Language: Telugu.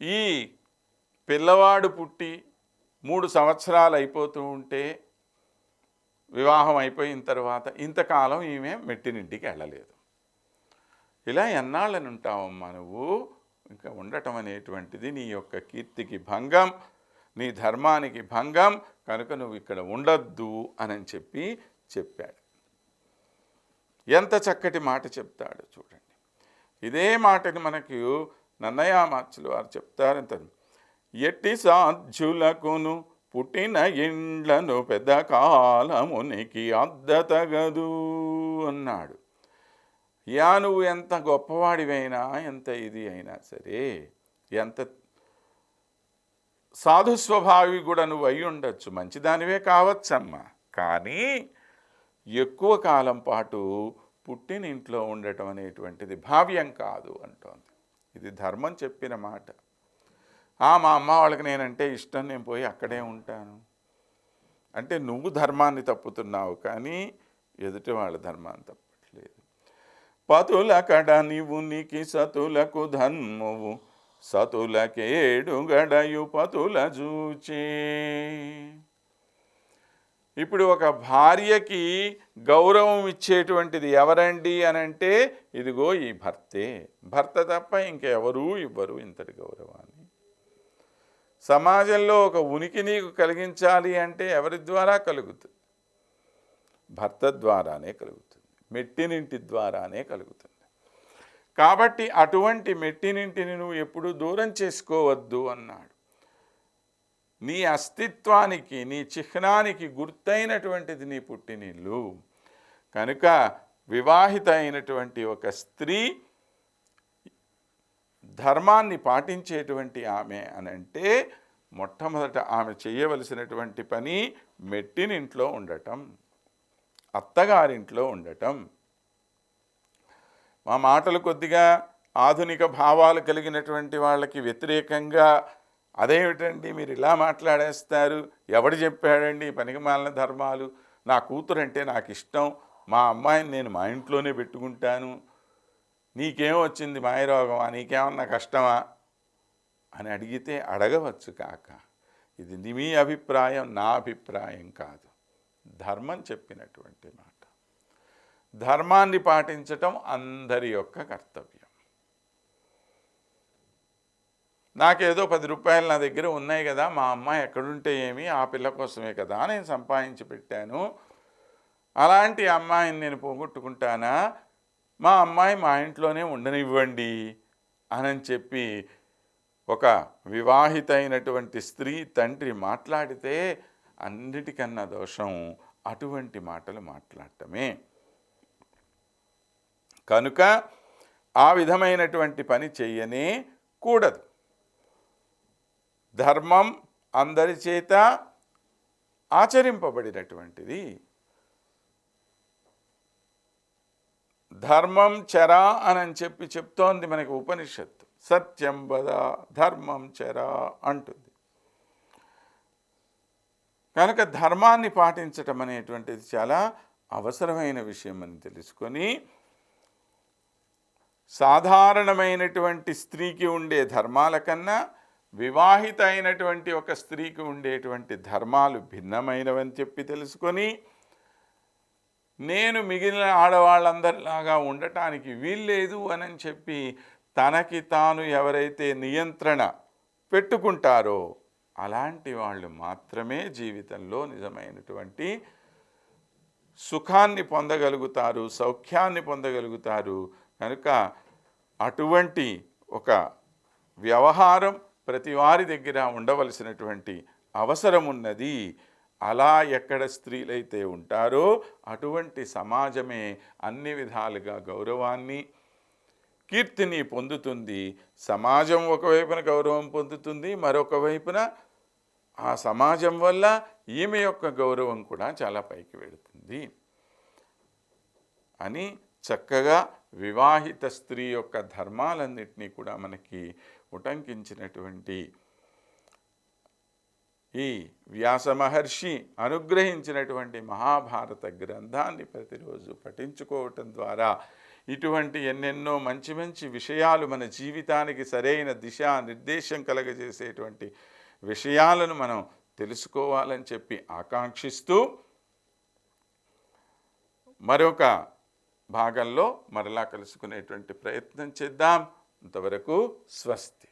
ఈ పిల్లవాడు పుట్టి మూడు సంవత్సరాలు అయిపోతూ ఉంటే వివాహం అయిపోయిన తర్వాత ఇంతకాలం ఈమె మెట్టినింటికి వెళ్ళలేదు. ఇలా ఎన్నాళ్ళని ఉంటావమ్మా నువ్వు? ఇంకా ఉండటం అనేటువంటిది నీ యొక్క కీర్తికి భంగం నీ ధర్మానికి భంగం కనుక నువ్వు ఇక్కడ ఉండొద్దు అని చెప్పి చెప్పాడు. ఎంత చక్కటి మాట చెప్తాడు చూడండి. ఇదే మాటని మనకు నన్నయామాచులు వారు చెప్తారంత ఎట్టి సాధ్యులకును పుట్టిన ఇండ్లను పెద్ద కాలమునికి అద్దతగదు అన్నాడు. యా నువ్వు ఎంత గొప్పవాడివైనా ఎంత ఇది అయినా సరే ఎంత సాధు స్వభావి కూడా నువ్వు అయి ఉండొచ్చు. మంచిదానివే కావచ్చమ్మా. కానీ ఎక్కువ కాలం పాటు పుట్టిన ఇంట్లో ఉండటం అనేటువంటిది భావ్యం కాదు అంటోంది. ఇది ధర్మం చెప్పిన మాట. ఆ మా అమ్మ వాళ్ళకి నేనంటే ఇష్టం నేను పోయి అక్కడే ఉంటాను. అంటే నువ్వు ధర్మాన్ని తప్పుతున్నావు కానీ ఎదుటి వాళ్ళ ధర్మాన్ని తప్పట్లేదు. పతుల కడ నీవు నీకి సతులకు ధన్మువు సతులకేడుగడయు పతుల జూచే. ఇప్పుడు ఒక భార్యకి గౌరవం ఇచ్చేటువంటిది ఎవరండి అని అంటే ఇదిగో ఈ భర్తే. భర్త తప్ప ఇంకెవరూ ఇవ్వరు ఇంతటి గౌరవాన్ని. సమాజంలో ఒక ఉనికి నీకు కలిగించాలి అంటే ఎవరి ద్వారా కలుగుతుంది? భర్త ద్వారానే కలుగుతుంది. మెట్టినింటి ద్వారానే కలుగుతుంది. కాబట్టి అటువంటి మెట్టినింటిని నువ్వు ఎప్పుడూ దూరం చేసుకోవద్దు అన్నాడు. నీ అస్తిత్వానికి నీ చిహ్నానికి గుర్తైనటువంటిది నీ పుట్టినిల్లు. కనుక వివాహిత అయినటువంటి ఒక స్త్రీ ధర్మాన్ని పాటించేటువంటి ఆమె అని అంటే మొట్టమొదట ఆమె చేయవలసినటువంటి పని మెట్టినింట్లో ఉండటం అత్తగారింట్లో ఉండటం. మా మాటలు కొద్దిగా ఆధునిక భావాలు కలిగినటువంటి వాళ్ళకి వ్యతిరేకంగా అదేమిటండి మీరు ఇలా మాట్లాడేస్తారు? ఎవడు చెప్పాడండి? పనికిమాలిన ధర్మాలు. నా కూతురు అంటే నాకు ఇష్టం మా అమ్మాయిని నేను మా ఇంట్లోనే పెట్టుకుంటాను. నీకేం వచ్చింది మాయరోగమా? నీకేమన్నా కష్టమా? అని అడిగితే అడగవచ్చు కాక. ఇది మీ అభిప్రాయం నా అభిప్రాయం కాదు. ధర్మం చెప్పినటువంటి మాట. ధర్మాన్ని పాటించటం అందరి యొక్క కర్తవ్యం. నాకేదో పది రూపాయలు నా దగ్గర ఉన్నాయి కదా మా అమ్మాయి ఎక్కడుంటే ఏమి ఆ పిల్ల కోసమే కదా నేను సంపాదించి పెట్టాను. అలాంటి అమ్మాయిని నేను పోగొట్టుకుంటానా? మా అమ్మాయి మా ఇంట్లోనే ఉండనివ్వండి అని చెప్పి ఒక వివాహితైనటువంటి స్త్రీ తండ్రి మాట్లాడితే అన్నిటికన్నా దోషం అటువంటి మాటలు మాట్లాడటమే. కనుక ఆ విధమైనటువంటి పని చెయ్యనే కూడదు. ధర్మం అందరి చేత ఆచరింపబడినటువంటిది. ధర్మం చరా అని చెప్పి చెప్తోంది మనకి ఉపనిషత్తు. సత్యం వద ధర్మం చరా అంటుంది. కనుక ధర్మాన్ని పాటించటం అనేటువంటిది చాలా అవసరమైన విషయం అని తెలుసుకొని సాధారణమైనటువంటి స్త్రీకి ఉండే ధర్మాల కన్నా వివాహిత అయినటువంటి ఒక స్త్రీకి ఉండేటువంటి ధర్మాలు భిన్నమైనవని చెప్పి తెలుసుకొని నేను మిగిలిన ఆడవాళ్ళందరిలాగా ఉండటానికి వీల్లేదు అని చెప్పి తనకి తాను ఎవరైతే నియంత్రణ పెట్టుకుంటారో అలాంటి వాళ్ళు మాత్రమే జీవితంలో నిజమైనటువంటి సుఖాన్ని పొందగలుగుతారు సౌఖ్యాన్ని పొందగలుగుతారు. కనుక అటువంటి ఒక వ్యవహారం ప్రతి వారి దగ్గర ఉండవలసినటువంటి అవసరం ఉన్నది అలా ఎక్కడ స్త్రీలైతే ఉంటారో అటువంటి సమాజమే అన్ని విధాలుగా గౌరవాన్ని కీర్తిని పొందుతుంది. సమాజం ఒకవైపున గౌరవం పొందుతుంది మరొక వైపున ఆ సమాజం వల్ల ఈమె యొక్క గౌరవం కూడా చాలా పైకి వెళుతుంది అని చక్కగా వివాహిత స్త్రీ యొక్క ధర్మాలన్నింటినీ కూడా మనకి ఉటంకించినటువంటి ఈ వ్యాస మహర్షి అనుగ్రహించినటువంటి మహాభారత గ్రంథాన్ని ప్రతిరోజు పఠించుకోవటం ద్వారా ఇటువంటి ఎన్నెన్నో మంచి మంచి విషయాలు మన జీవితానికి సరైన దిశా నిర్దేశం కలగజేసేటువంటి విషయాలను మనం తెలుసుకోవాలని చెప్పి ఆకాంక్షిస్తూ మరొక భాగంలో మరలా కలుసుకునేటువంటి ప్రయత్నం చేద్దాం. అంతవరకు స్వస్తి.